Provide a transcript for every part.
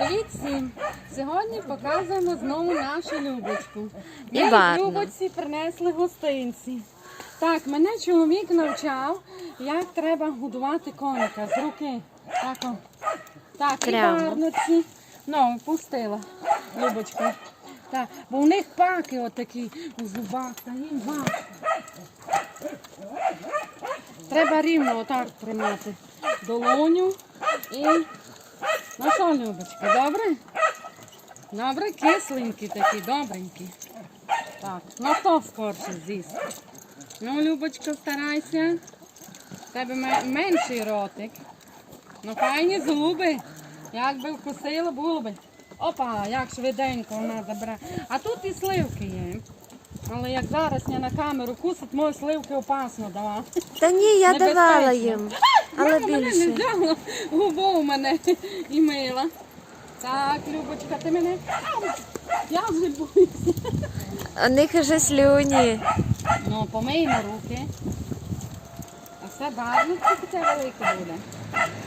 Привіт всім! Сьогодні показуємо знову нашу Любочку. Варну. Любочці принесли гостинці. Так, мене чоловік навчав, як треба годувати коника з руки. Так, так і. Варноці. Ну, пустила Любочка. Так, бо у них паки отакі у зубах, та їм важко. Треба рівно отак тримати долоню і Ну що, Любочка, добре? Добре, кисленький такий, добренький. Так, ну хто скорше з'їсть? Ну, Любочка, старайся. В тебе менший ротик. Ну, файні зуби. Як би вкусила, було би. Опа, як швиденько вона забере. А тут і сливки є. Але як зараз я на камеру кусить, мої сливки опасно давати. Та ні, я Небезпечно. давала їм, але Мама мене не більше. взяла, губу у мене і мила. Так, Любочка, ти мене. Я вже боюся. У них вже слюні. Ну, помиймо руки. А все барно, тільки це велике буде.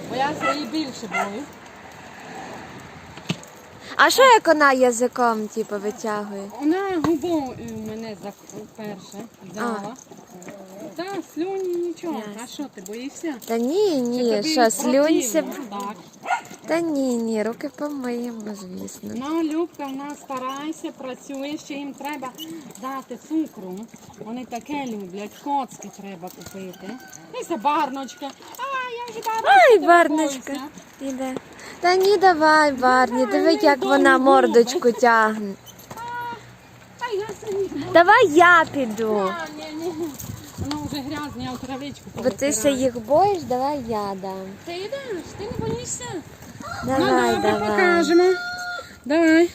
Бо я свої більше бою. А що як вона язиком типу, витягує? Вона губу мене за перше взяла. Так, слюні нічого. А що ти боїшся? Та ні, ні, що слюнься. Та ні, ні, руки помиємо, звісно. Ну, Любка в нас старайся, працює, ще їм треба дати цукру. Вони таке люблять, коцки треба купити. І це барночка. А, я вже барночка. Ай, барночка. Іде. Та ні, давай, Барні, диви, як вона мордочку тягне. А. Давай я піду. А. Воно вже грязне, я в травичку Бо ти ще їх боїш, давай я дам. Ти йдеш, ти не боїшся? Давай, ну, давай. покажемо. Давай.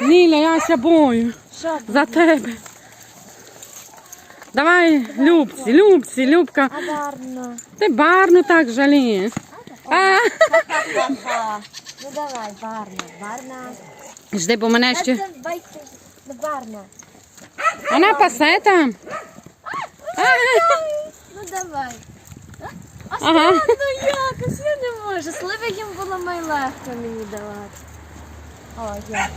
Ніля, я ся бою. Що? За тебе. Давай, Любці, Любці, Любка. А барно. Ти барну так жалієш. А, Ха-ха-ха. Ну давай, барна, барна. жди, бо мене ще. Це барна. Вона пасе там. Ну давай. Ага. Ну якось я не можу. Сливи їм було найлегко мені давати. О, я.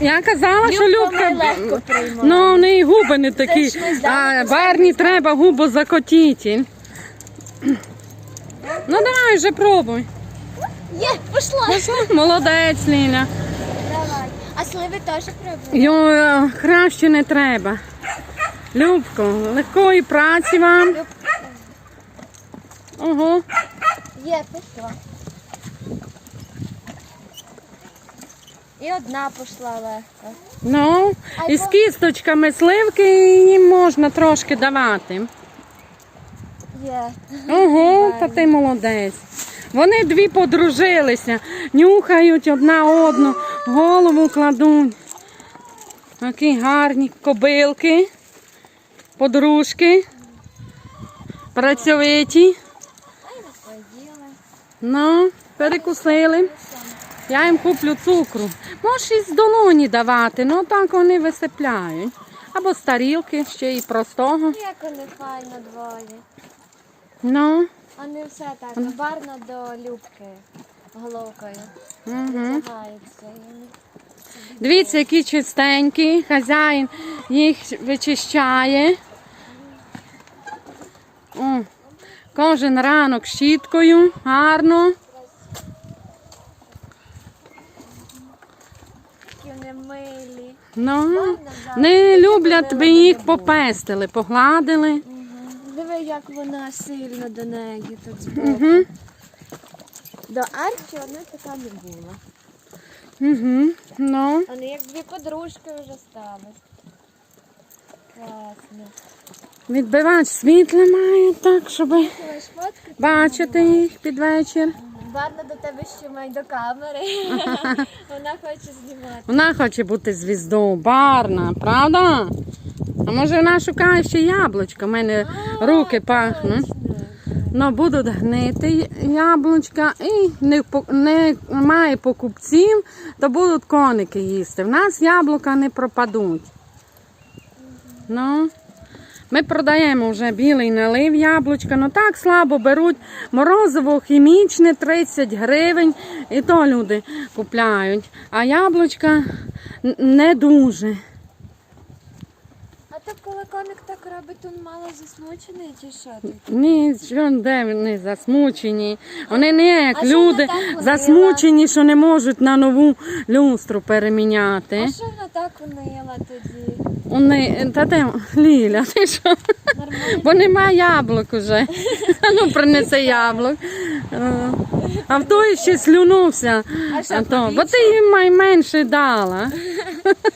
Я казала, що Любка Любка. легко приймає. Ну, в неї губи не такі. Ж А барні треба губу закотіти. Давай вже пробуй. Є, пішла. Молодець, Ліля. Давай. А сливи теж пробуй. Йо, краще не треба. Любко, легкої праці вам. Ого. Є, пішла. І одна пішла легко. Ну, і з кісточками сливки їм можна трошки давати. Є. Ого, та ти молодець. Вони дві подружилися, нюхають одна одну, голову кладуть. Такі гарні кобилки, подружки, працьовиті. Ну, перекусили. Я їм куплю цукру. Можеш із долоні давати, ну так вони висипляють. Або з тарілки, ще й простого. Як вони файно двоє. Ну, А не все так. Барна до любки головкою. угу. Дивіться, які чистенькі. Хазяїн їх вичищає. О, кожен ранок щіткою, гарно. Вони милі. Ну, не люблять, би їх попестили, погладили. Диви, як вона сильно до неї тут збоку. Угу. До Арчі вона така не була. Угу. Ну. Вони як дві подружки вже стали. Класно. Відбивач світла має так, щоб бачити їх під вечір. Барна до тебе ще має до камери. Вона хоче знімати. Вона хоче бути звіздою, барна, правда? А може вона шукає ще яблучка, У мене руки пахнуть. Ну, будуть гнити яблучка і не, не має покупців, то будуть коники їсти. В нас яблука не пропадуть. Ну, Ми продаємо вже білий налив яблучка, ну так слабо беруть. Морозиво хімічне 30 гривень, і то люди купляють. А яблучка не дуже. Коник так робить, він мало засмучений чи що? Ні, що де вони засмучені. Вони не як А що люди вона так унила? засмучені, що не можуть на нову люстру переміняти. А що вона так унила тоді? Вони, та де Ліля, ти що? Нормально? Бо нема яблук уже. Ну, принеси яблук. Е, А в той ще слюнувся. А що, А то, бо ти їм майменше дала.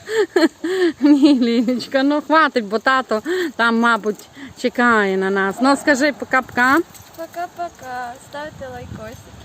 Ні, Лілечка, ну хватить, бо тато там, мабуть, чекає на нас. Ну скажи пока-пока. Пока-пока. Ставте лайкосик.